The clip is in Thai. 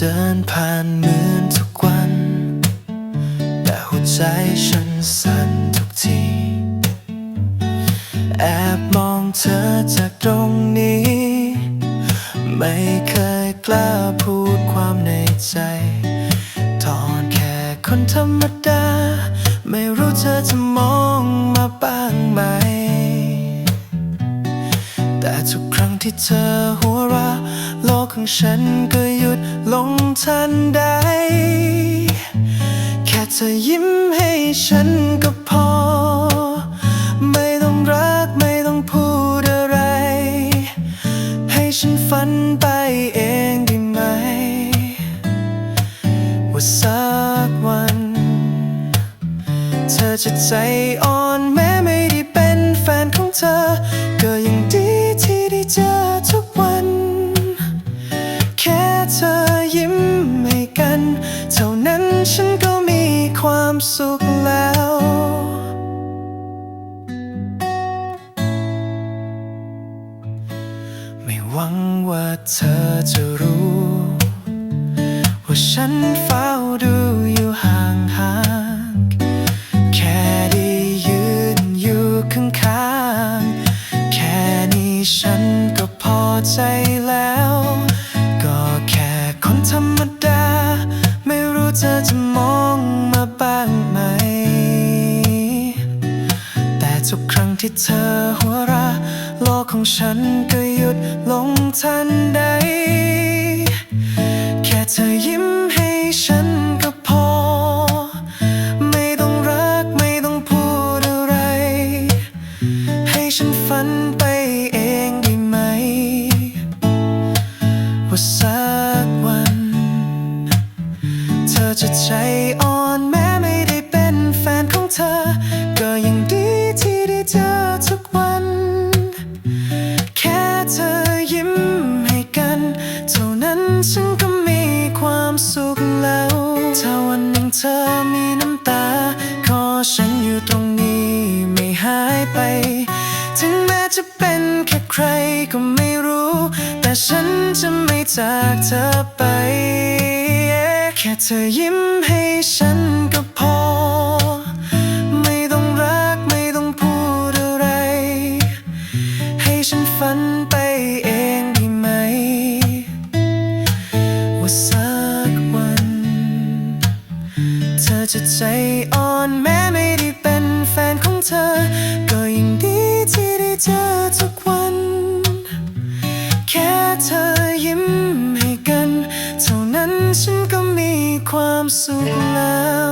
เดินผ่านเหมือนทุกวัน แต่หัวใจฉันสั่นทุกที แอบมองเธอจากตรงนี้ ไม่เคยกล้าพูดความในใจตอนแค่คนธรรมดา ไม่รู้เธอจะมองมาบ้างไหม แต่ทุกครั้งที่เธอ ของฉันก็หยุดลงทันใด แค่เธอยิ้มให้ฉันก็พอ ไม่ต้องรักไม่ต้องพูดอะไร ให้ฉันฝันไปเองได้ไหม ว่าสักวัน เธอจะใจอ่อนแม้ไม่ได้เป็นแฟนของเธอ สุขแล้ว ไม่หวังว่าเธอจะรู้ ว่าฉันเฝ้าดูอยู่ห่างๆแค่ได้ยืนอยู่ข้างๆแค่นี้ฉันก็พอใจแล้ว ก็แค่คนธรรมดา ไม่รู้เธอจะมอง ทุกครั้งที่เธอหัวเราะโลกของฉันก็หยุดลงทันใด แค่เธอยิ้มให้ฉันก็พอ ไม่ต้องรักไม่ต้องพูดอะไร ให้ฉันฝันไปเองได้ไหม ว่าสักวัน เธอจะใจอ่อน จะเป็นแค่ใครก็ไม่รู้ แต่ฉันจะไม่จากเธอไป แค่เธอยิ้มให้ฉันก็พอ ไม่ต้องรักไม่ต้องพูดอะไร ให้ฉันฝันไปเองได้ไหม ว่าสักวัน เธอจะใจอ่อนแม้ไม่ได้เป็นแฟนของเธอ เจอทุกวัน แค่เธอยิ้มให้กัน เท่านั้นฉันก็มีความสุขแล้ว